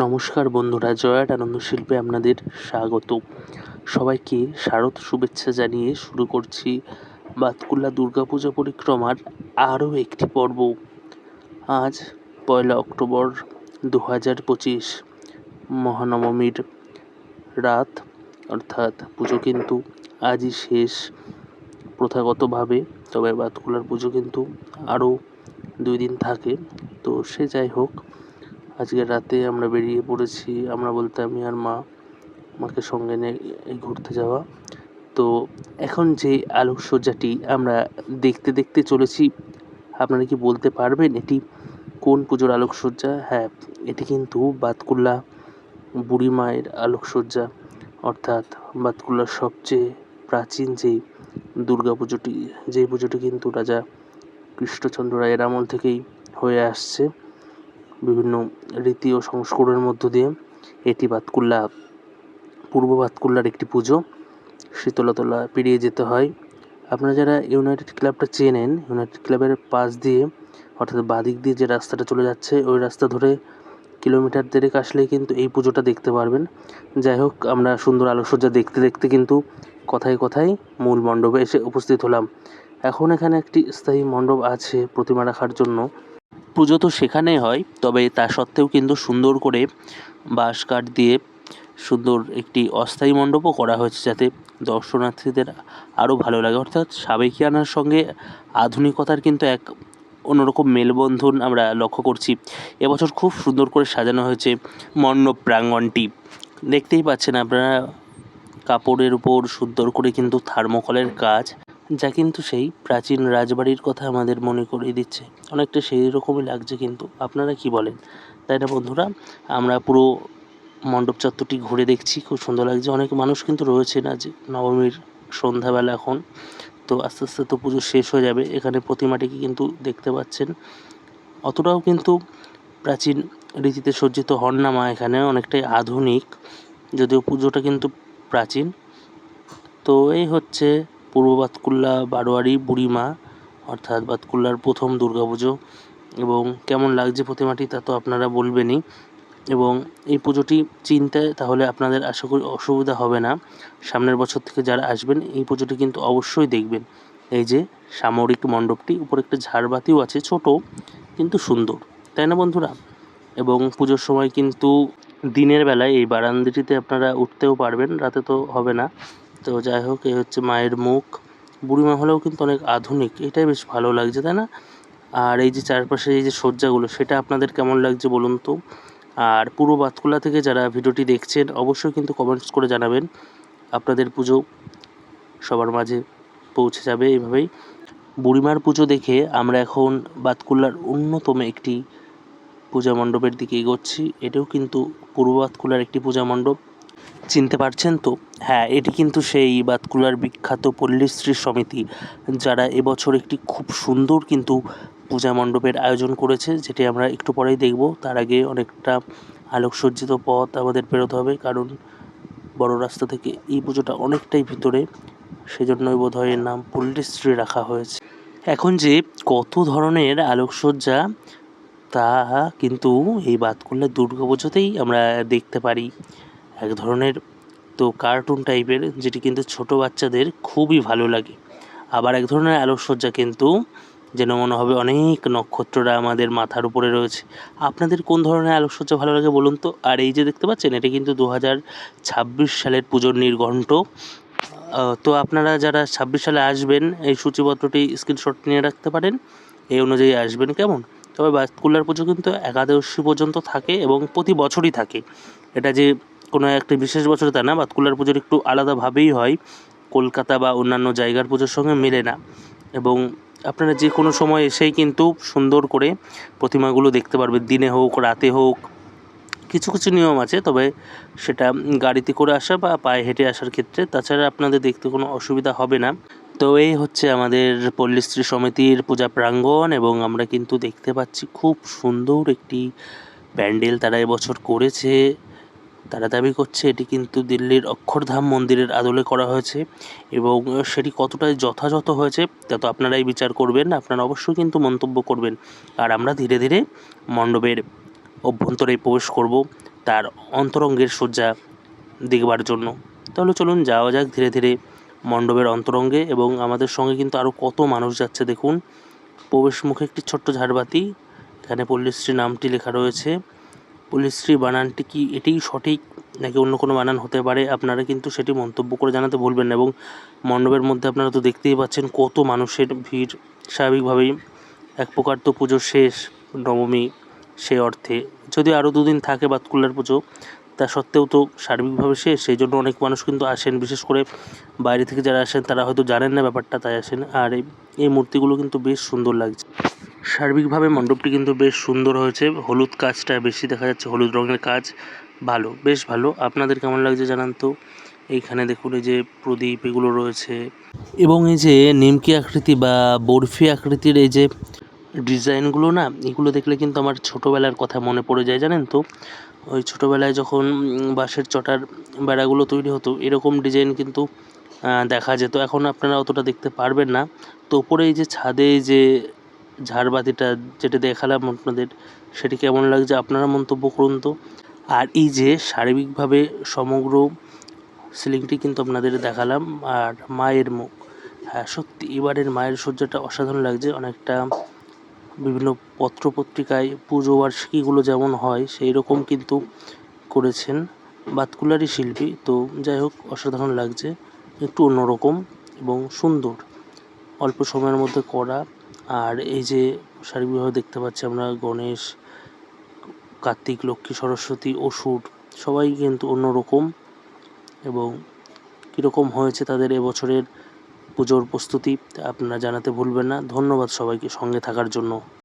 নমস্কার বন্ধুরা জয়াট আনন্দ শিল্পে আপনাদের স্বাগত। সবাইকে শারদ শুভেচ্ছা জানিয়ে শুরু করছি বাতকুল্লা দুর্গাপূজা পরিক্রমার আরও একটি পর্ব। আজ পয়লা অক্টোবর দু হাজার পঁচিশ, মহানবমীর রাত। অর্থাৎ পুজো কিন্তু আজই শেষ প্রথাগতভাবে, তবে বাতকুলার পুজো কিন্তু আরও দুই দিন থাকে। তো সে যাই হোক আজকে রাতে আমরা বেরিয়ে পড়েছি, আমরা বলতে আমি আর মা, মাকে সঙ্গে নিয়ে ঘুরতে যাওয়া। তো এখন যে আলোকসজ্জাটি আমরা দেখতে দেখতে চলেছি, আপনারা কি বলতে পারবেন এটি কোন পুজোর আলোকসজ্জা? হ্যাঁ এটি কিন্তু বাতকুল্লা বুড়ি মায়ের আলোকসজ্জা। অর্থাৎ বাতকুল্লার সবচেয়ে প্রাচীন যে দুর্গা পুজোটি যে পুজোটি কিন্তু রাজা কৃষ্ণচন্দ্র রায়ের আমল থেকেই হয়ে আসছে। বিভিন্ন রীতি ও সংস্করণের মধ্য দিয়ে এটি বাতকুল্লা, পূর্ব বাতকুল্লার একটি পুজো। শীতলতলা পেরিয়ে যেতে হয়। আপনারা যারা ইউনাইটেড ক্লাবটা চেনেন ইউনাইটেড ক্লাবের পাশ দিয়ে, অর্থাৎ বাদিক দিয়ে যে রাস্তাটা চলে যাচ্ছে, ওই রাস্তা ধরে কিলোমিটার দেড়েক আসলেই কিন্তু এই পুজোটা দেখতে পারবেন। যাই হোক, আমরা সুন্দর আলোকসজ্জা দেখতে দেখতে কিন্তু কথায় কথায় মূল মণ্ডপে এসে উপস্থিত হলাম। এখন এখানে একটি স্থায়ী মণ্ডপ আছে প্রতিমা রাখার জন্য। পুজো তো সেখানেই হয়, তবে তা সত্ত্বেও কিন্তু সুন্দর করে বাঁশ কাঠ দিয়ে সুন্দর একটি অস্থায়ী মণ্ডপও করা হয়েছে যাতে দর্শনার্থীদের আরও ভালো লাগে। অর্থাৎ সাবেকিয়ানার সঙ্গে আধুনিকতার কিন্তু এক অন্যরকম মেলবন্ধন আমরা লক্ষ্য করছি। এবছর খুব সুন্দর করে সাজানো হয়েছে মণ্ডপ প্রাঙ্গণটি দেখতেই পাচ্ছেন আপনারা, কাপড়ের উপর সুন্দর করে কিন্তু থার্মোকলের কাজ যা কিন্তু সেই প্রাচীন রাজবাড়ির কথা আমাদের মনে করিয়ে দিচ্ছে। অনেকটা সেই রকমই লাগছে কিন্তু। আপনারা কি বলেন? তাই না বন্ধুরা? আমরা পুরো মণ্ডপ চত্বরটি ঘুরে দেখছি, খুব সুন্দর লাগছে। অনেক মানুষ কিন্তু রয়েছে না যে নবমীর সন্ধ্যাবেলা এখন। তো আস্তে আস্তে তো পুজো শেষ হয়ে যাবে। এখানে প্রতিমাটিকে কিন্তু দেখতে পাচ্ছেন। অতটাও কিন্তু প্রাচীন রীতিতে সজ্জিত হন না মা এখানে, অনেকটাই আধুনিক। যদিও পুজোটা কিন্তু প্রাচীন। তো এই হচ্ছে পূর্ব বাতকুল্লা বারোয়ারি বুড়িমা, অর্থাৎ বাতকুল্লার প্রথম দুর্গাপুজো। এবং কেমন লাগছে প্রতিমাটি তা তো আপনারা বলবেনই। এবং এই পুজোটি চিনতে তাহলে আপনাদের আশা করি অসুবিধা হবে না। সামনের বছর থেকে যারা আসবেন, এই পুজোটি কিন্তু অবশ্যই দেখবেন। এই যে সামরিক মণ্ডপটি, উপরে একটা ঝাড়বাতিও আছে, ছোট কিন্তু সুন্দর। তাই না বন্ধুরা? এবং পুজোর সময় কিন্তু দিনের বেলায় এই বারান্দাটিতে আপনারা উঠতেও পারবেন, রাতে তো হবে না। তো যাই হোক, এই হচ্ছে মায়ের মুখ। বুড়িমা হলেও কিন্তু অনেক আধুনিক, এটাই বেশ ভালো লাগছে, তাই না? আর এই যে চারপাশে এই যে সজ্জাগুলো সেটা আপনাদের কেমন লাগছে বলুন তো? আর পুরো বাতকুলা থেকে যারা ভিডিওটি দেখছেন, অবশ্যই কিন্তু কমেন্টস করে জানাবেন। আপনাদের পুজো সবার মাঝে পৌঁছে যাবে এইভাবেই। বুড়িমার পুজো দেখে আমরা এখন বাতকুল্লার অন্যতম একটি পূজা মণ্ডপের দিকে এগোচ্ছি। এটাও কিন্তু পূর্ব বাতকুলার একটি পূজা মণ্ডপ। চিনতে পারছেন তো? হ্যাঁ এটি কিন্তু সেই বাতকুলার বিখ্যাত পল্লীশ্রী সমিতি, যারা এবছর একটি খুব সুন্দর কিন্তু পূজা মণ্ডপের আয়োজন করেছে, যেটি আমরা একটু পরেই দেখব। তার আগে অনেকটা আলোকসজ্জিত পথ আমাদের পেরোতে হবে, কারণ বড় রাস্তা থেকে এই পুজোটা অনেকটাই ভিতরে। সেজন্যই বোধ হয় এর নাম পল্লীশ্রী রাখা হয়েছে। এখন যে কত ধরনের আলোকসজ্জা, তা কিন্তু এই বাতকুল্লা দুর্গা পুজোতেই আমরা দেখতে পারি। এক ধরনের তো কার্টুন টাইপের যেটি কিন্তু ছোট বাচ্চাদের খুবই ভালো লাগে। আবার এক ধরনের আলোকসজ্জা কিন্তু যেন মনে হবে অনেক নক্ষত্ররা আমাদের মাথার উপরে রয়েছে। আপনাদের কোন ধরনের আলোকসজ্জা ভালো লাগে বলুন তো? আর এই যে দেখতে পাচ্ছেন, এটা কিন্তু দু হাজার ছাব্বিশ সালের পুজোর নির্ঘণ্ট। তো আপনারা যারা ছাব্বিশ সালে আসবেন, এই সূচিপত্রটি স্ক্রিনশট নিয়ে রাখতে পারেন। এই অনুযায়ী আসবেন কেমন? তবে বাতকুল্লার পুজো কিন্তু একাদশী পর্যন্ত থাকে এবং প্রতি বছরই থাকে। এটা যে কোনো একটি বিশেষ বছরে তা না বাতকুল্লার পুজোর একটু আলাদাভাবেই হয়। কলকাতা বা অন্যান্য জায়গার পুজোর সঙ্গে মেলে না। এবং আপনারা যে কোনো সময় এসেই কিন্তু সুন্দর করে প্রতিমাগুলো দেখতে পারবেন। দিনে হোক, রাতে হোক, কিছু কিছু নিয়ম আছে। তবে সেটা গাড়িতে করে আসা বা পায়ে হেঁটে আসার ক্ষেত্রে তাছাড়া আপনাদের দেখতে কোনো অসুবিধা হবে না। তো এই হচ্ছে আমাদের পল্লীশ্রী সমিতির পূজা প্রাঙ্গণ এবং আমরা কিন্তু দেখতে পাচ্ছি খুব সুন্দর একটি প্যান্ডেল তারা এবছর করেছে। তারা দাবি করছে এটি কিন্তু দিল্লির অক্ষরধাম মন্দিরের আদলে করা হয়েছে এবং সেটি কতটা যথাযথ হয়েছে তা তো আপনারাই বিচার করবেন, আপনারা অবশ্যই কিন্তু মন্তব্য করবেন। আর আমরা ধীরে ধীরে মণ্ডপের অভ্যন্তরে প্রবেশ করব, তার অন্তরঙ্গের সজ্জা দেখবার জন্য। তাহলে চলুন যাওয়া যাক ধীরে ধীরে মণ্ডপের অন্তরঙ্গে এবং আমাদের সঙ্গে কিন্তু আরও কত মানুষ যাচ্ছে দেখুন। প্রবেশ মুখে একটি ছোট্ট ঝাড়বাতি, এখানে পল্লীশ্রী নামটি লেখা রয়েছে। পল্লীশ্রী বানানটি কি এটিই সঠিক নাকি অন্য কোনো বানান হতে পারে? আপনারা কিন্তু সেটি মন্তব্য করে জানাতে ভুলবেন না এবং মণ্ডপের মধ্যে আপনারা তো দেখতেই পাচ্ছেন কত মানুষের ভিড়। স্বাভাবিকভাবেই এক প্রকার তো পুজো শেষ, নবমী সে অর্থে। যদি আরও দুদিন থাকে বাতকুল্লার পুজো, তা সত্ত্বেও তো সার্বিকভাবে শেষ। সেই জন্য অনেক মানুষ কিন্তু আসেন। বিশেষ করে বাইরে থেকে যারা আসেন, তারা হয়তো জানেন না ব্যাপারটা, তাই আসেন। আর এই মূর্তিগুলো কিন্তু বেশ সুন্দর লাগছে। সার্বিকভাবে মণ্ডপটি কিন্তু বেশ সুন্দর হয়েছে। হলুদ কাজটা বেশি দেখা যাচ্ছে, হলুদ রঙের কাজ ভালো, বেশ ভালো। আপনাদের কেমন লাগছে জানান তো? এইখানে দেখুন এই যে প্রদীপ এগুলো রয়েছে এবং এই যে নিমকি আকৃতি বা বরফি আকৃতির এই যে ডিজাইনগুলো না, এগুলো দেখলে কিন্তু আমার ছোটোবেলার কথা মনে পড়ে যায়, জানেন তো? ওই ছোটোবেলায় যখন বাঁশের চটার বেড়াগুলো তৈরি হতো, এরকম ডিজাইন কিন্তু দেখা যেত। এখন আপনারা অতটা দেখতে পারবেন না। তো ওপরে এই যে ছাদে যে ঝাড়বাতিটা যেটা দেখালাম আপনাদের, সেটি কেমন লাগছে আপনারা মন্তব্য করুন তো। আর এই যে শারীরিকভাবে সমগ্র সিলিংটি কিন্তু আপনাদের দেখালাম, আর মায়ের মুখ। হ্যাঁ সত্যি, এবারের মায়ের সজ্জাটা অসাধারণ লাগছে, অনেকটা বিভিন্ন পত্র পত্রিকায় পুজো বার্ষিকীগুলো যেমন হয় সেই রকম কিন্তু করেছেন বাতকুলারই শিল্পী। তো যাই হোক, অসাধারণ লাগছে, একটু অন্যরকম এবং সুন্দর, অল্প সময়ের মধ্যে করা আর এই যে সার্বিকভাবে দেখতে পাচ্ছি আমরা গণেশ, কার্তিক, লক্ষ্মী, সরস্বতী, অসুর, সবাই কিন্তু অন্যরকম এবং কীরকম হয়েছে তাদের এবছরের পুজোর প্রস্তুতি, আপনারা জানাতে ভুলবেন না। ধন্যবাদ সবাইকে সঙ্গে থাকার জন্য।